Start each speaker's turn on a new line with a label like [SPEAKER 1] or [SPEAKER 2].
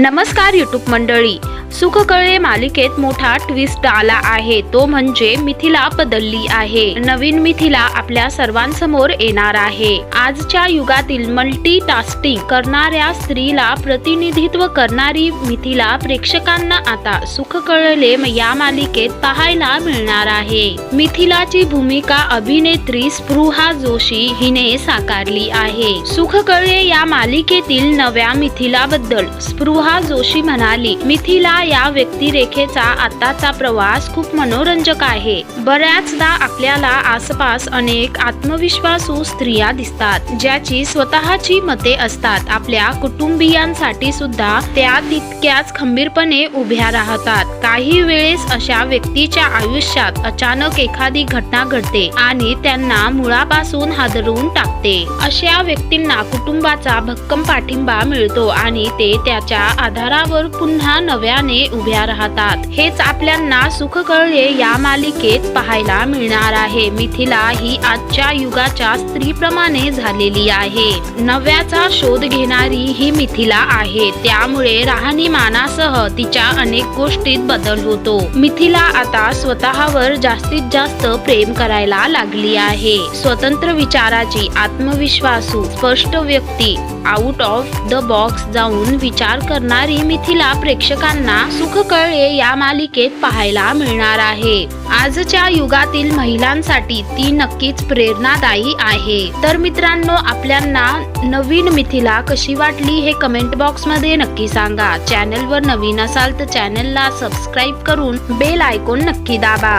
[SPEAKER 1] नमस्कार यूट्यूब मंडळी. सुखकळे मालिकेत मोठा ट्विस्ट आला आहे. तो म्हणजे मिथिला बदलली आहे. नवीन मिथिला आपल्या सर्वांसमोर येणार आहे. आजच्या युगातील मल्टी टास्किंग करणाऱ्या स्त्रीला प्रतिनिधित्व करणारी मिथिला प्रेक्षकांना आता सुखकळले या मालिकेत पाहायला मिळणार आहे. मिथिलाची भूमिका अभिनेत्री स्पृहा जोशी हिने साकारली आहे. सुखकळे या मालिकेतील नव्या मिथिलाबद्दल स्पृहा जोशी म्हणाली मिथिला या व्यक्तिरेखेचा आताचा प्रवास खूप मनोरंजक आहे. बऱ्याचदा आपल्याला आसपास अनेक आत्मविश्वासू स्त्रिया दिसतात ज्याची स्वतःची मते असतात. आपल्या कुटुंबियांसाठी सुद्धा त्या तितक्याच खंबीरपणे उभ्या राहतात. काही वेळेस अशा व्यक्तीच्या आयुष्यात अचानक एखादी घटना घडते आणि त्यांना मुळापासून हादरवून टाकते. अशा व्यक्तींना कुटुंबाचा भक्कम पाठिंबा मिळतो आणि ते त्याच्या आधारावर पुन्हा नव्याने उभ्या राहतात. हेच आपल्यांना सुख कळले या मालिकेत पाहायला मिळणार आहे. मिथिला ही आजच्या युगाच्या स्त्रीप्रमाणे झालेली आहे. नव्याचा शोध घेणारी ही मिथिला आहे. त्यामुळे राहणीमानासह तिच्या अनेक गोष्टीत बदल होतो. मिथिला आता स्वतःवर जास्तीत जास्त प्रेम करायला लागली आहे. स्वतंत्र विचाराची आत्मविश्वासू स्पष्ट व्यक्ती आउट ऑफ द बॉक्स जाऊन विचार करणारी मिथिला प्रेक्षकांना सुख कळले या मालिकेत पाहायला मिळणार आहे. आजच्या युगातील महिलांसाठी ती नक्कीच प्रेरणादायी आहे. तर मित्रांनो आपल्यांना नवीन मिथिला कशी वाटली हे कमेंट बॉक्समध्ये नक्की सांगा. चॅनलवर नवीन असाल तर चॅनलला सबस्क्राईब करून बेल आयकॉन नक्की दाबा.